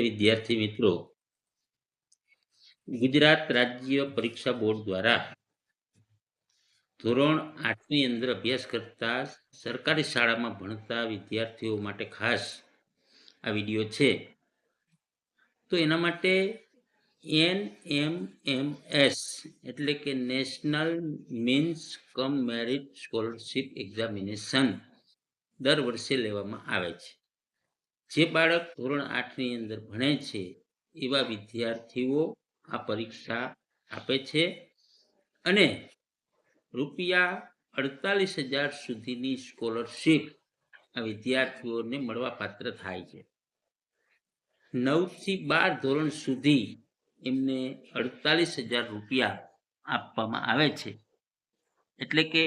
વિદ્યાર્થી મિત્રો, ગુજરાત રાજ્ય પરીક્ષા બોર્ડ દ્વારા ધોરણ આઠની અંદર અભ્યાસ કરતા સરકારી શાળામાં ભણતા વિદ્યાર્થીઓ માટે ખાસ આ વીડિયો છે. તો એના માટે એન એમ એમ એસ એટલે કે national means cum merit scholarship examination દર વર્ષે લેવામાં આવે છે. જે બાળક ધોરણ આઠની અંદર ભણે છે, એવા વિદ્યાર્થીઓ આ પરીક્ષા આપે છે અને રૂપિયા અડતાલીસ હજાર સુધીની સ્કોલરશીપ આ વિદ્યાર્થીઓને મળવા પાત્ર થાય છે. નવથી બાર ધોરણ સુધી એમને અડતાલીસ હજાર રૂપિયા આપવામાં આવે છે. એટલે કે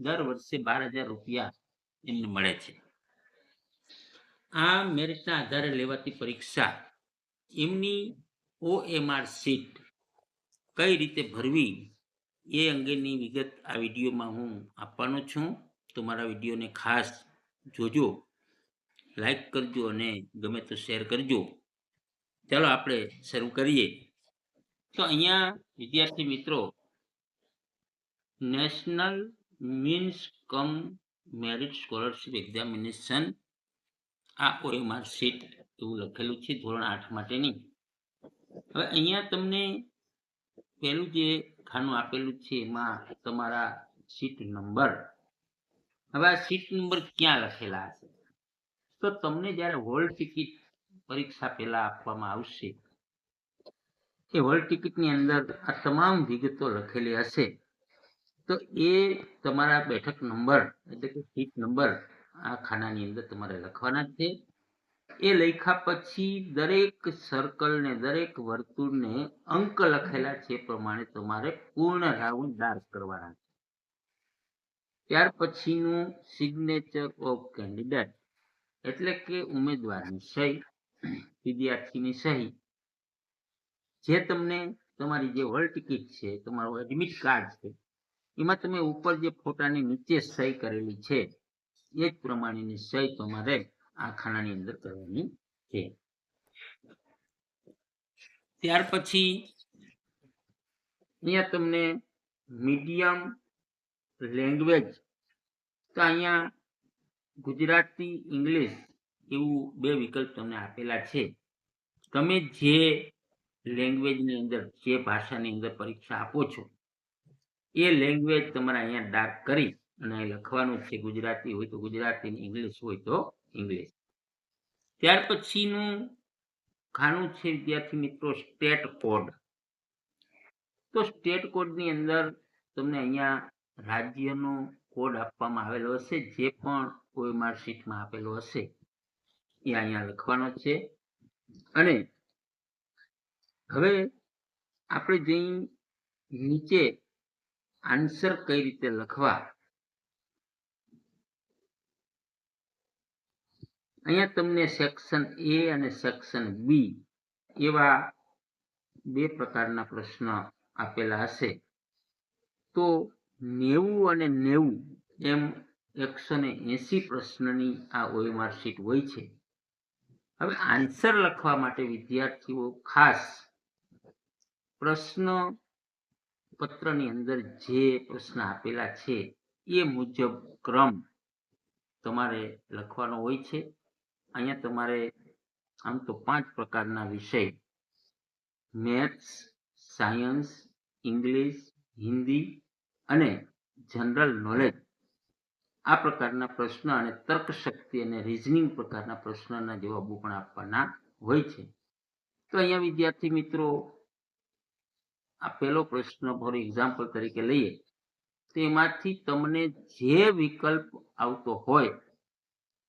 દર વર્ષે બાર હજાર રૂપિયા એમને મળે છે. આ મેરિટના આધારે લેવાતી પરીક્ષા, એમની ઓએમઆર સીટ કઈ રીતે ભરવી એ અંગેની વિગત આ વિડીયોમાં હું આપવાનો છું. તો મારા વિડીયોને ખાસ જોજો, લાઈક કરજો અને ગમે તો શેર કરજો. ચાલો આપણે શરૂ કરીએ. તો અહીંયા, વિદ્યાર્થી મિત્રો, national means cum merit scholarship examination આ ઓએમઆર માર્કશીટ એવું લખેલું છે ધોરણ આઠ માટેની. હવે અહીંયા તમને પહેલું જે ખાનું આપેલું છે એમાં તમારા શીટ નંબર. હવે આ શીટ નંબર ક્યાં લખેલા હશે? તો તમને જ્યારે હોલ ટિકિટ પરીક્ષા પહેલા આપવામાં આવશે, એ હોલ ટિકિટની અંદર આ તમામ વિગતો લખેલી હશે. તો એ તમારા બેઠક નંબર એટલે કે સીટ નંબર આ ખાનાની અંદર તમારે લખવાના છે. એ લખ્યા પછી દરેક સર્કલ ને, દરેક વર્તુળને અંક લખેલા છે પ્રમાણે તમારે પૂર્ણ રાઉન્ડ ડાર્ક કરવાના છે. ત્યાર પછીનું સિગ્નેચર ઓફ કેન્ડિડેટ એટલે કે ઉમેદવારની સહી, વિદ્યાર્થીની સહી. જે તમને તમારી જે હોલ ટિકિટ છે, તમારું એડમિટ કાર્ડ છે, એમાં તમે ઉપર જે ફોટાની નીચે સહી કરેલી છે એ જ પ્રમાણેની સહી તમારે આ ખાનાની અંદર કરવાની છે. ત્યાર પછી અહીંયા તમને મીડિયમ લેંગ્વેજ તો અહીંયા ગુજરાતી, ઇંગ્લિશ એવું બે વિકલ્પ તમને આપેલા છે. તમે જે લેંગ્વેજની અંદર, જે ભાષાની અંદર પરીક્ષા આપો છો, એ લેંગ્વેજ તમારે અહીંયા ડાર્ક કરી અને લખવાનું છે ગુજરાતી હોય તો ગુજરાતી ઇંગ્લિશ હોય તો ઇંગ્લિશ ત્યાર પછીનું ખાનું છે વિદ્યાર્થી મિત્રો સ્ટેટ કોડ તો સ્ટેટ કોડની અંદર તમને અહીંયા રાજ્યનો કોડ આપવામાં આવેલો હશે, જે પણ કોઈ માર્કશીટમાં આપેલો હશે. એ અહીંયા લખવાનો છે. અને હવે આપણે જઈ નીચે આન્સર કઈ રીતે લખવા? અહીંયા તમને સેક્શન એ અને સેક્શન બી એવા બે પ્રકારના પ્રશ્ન આપેલા હશે. તો નેવું અને નેવું એમ એકસો ને એસી પ્રશ્નની આ ઓએમઆર શીટ હોય છે. હવે આન્સર લખવા માટે વિદ્યાર્થીઓ ખાસ પ્રશ્ન પત્રની અંદર જે પ્રશ્ન આપેલા છે એ મુજબ ક્રમ તમારે લખવાનો હોય છે. અહીંયા તમારે આમ તો પાંચ પ્રકારના વિષય. મેથ્સ, સાયન્સ, ઇંગ્લિશ, હિન્દી અને જનરલ નોલેજ. આ પ્રકારના પ્રશ્ન અને તર્ક શક્તિ અને રિઝનિંગ પ્રકારના પ્રશ્નના જવાબો પણ આપવાના હોય છે. તો અહીંયા વિદ્યાર્થી મિત્રો, આ પહેલો પ્રશ્ન ફોર એક્ઝામ્પલ તરીકે લઈએ. તો એમાંથી તમને જે વિકલ્પ આવતો હોય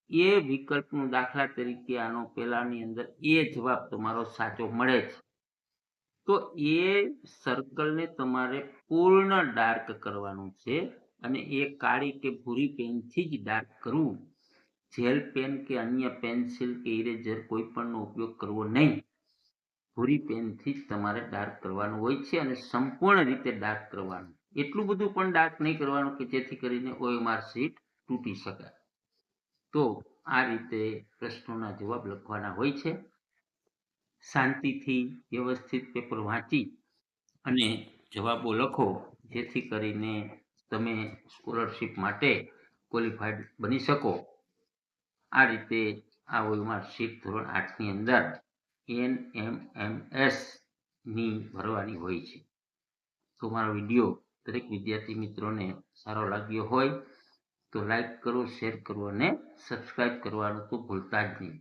એ વિકલ્પનું દાખલા તરીકે આનો પહેલાની અંદર એ જવાબ તમારો સાચો મળે છે. તો એ સર્કલને તમારે પૂર્ણ ડાર્ક કરવાનું છે અને એ કાળી કે ભૂરી પેનથી જ ડાર્ક કરવું. જેલ પેન કે અન્ય પેન્સિલ કે ઇરેઝર કોઈ પણનો ઉપયોગ કરવો નહીં. ભૂરી પેનથી જ તમારે ડાર્ક કરવાનું હોય છે અને સંપૂર્ણ રીતે ડાર્ક કરવાનું. એટલું બધું પણ ડાર્ક નહીં કરવાનું કે જેથી કરીને ઓએમઆર શીટ તૂટી શકે તો આ રીતે પ્રશ્નોના જવાબ લખવાના હોય છે. શાંતિથી વ્યવસ્થિત પેપર વાંચી અને જવાબો લખો, જેથી કરીને તમે સ્કોલરશિપ માટે ક્વોલિફાઈડ બની શકો. આ રીતે આ માર્કશીટ ધોરણ આઠની અંદર એન એમ એમ એસની ભરવાની હોય છે. તો મારો વીડિયો દરેક વિદ્યાર્થી મિત્રોને સારો લાગ્યો હોય તો લાઈક કરો શેર કરો અને સબસ્ક્રાઈબ કરવાનું તો ભૂલતા જ નહીં.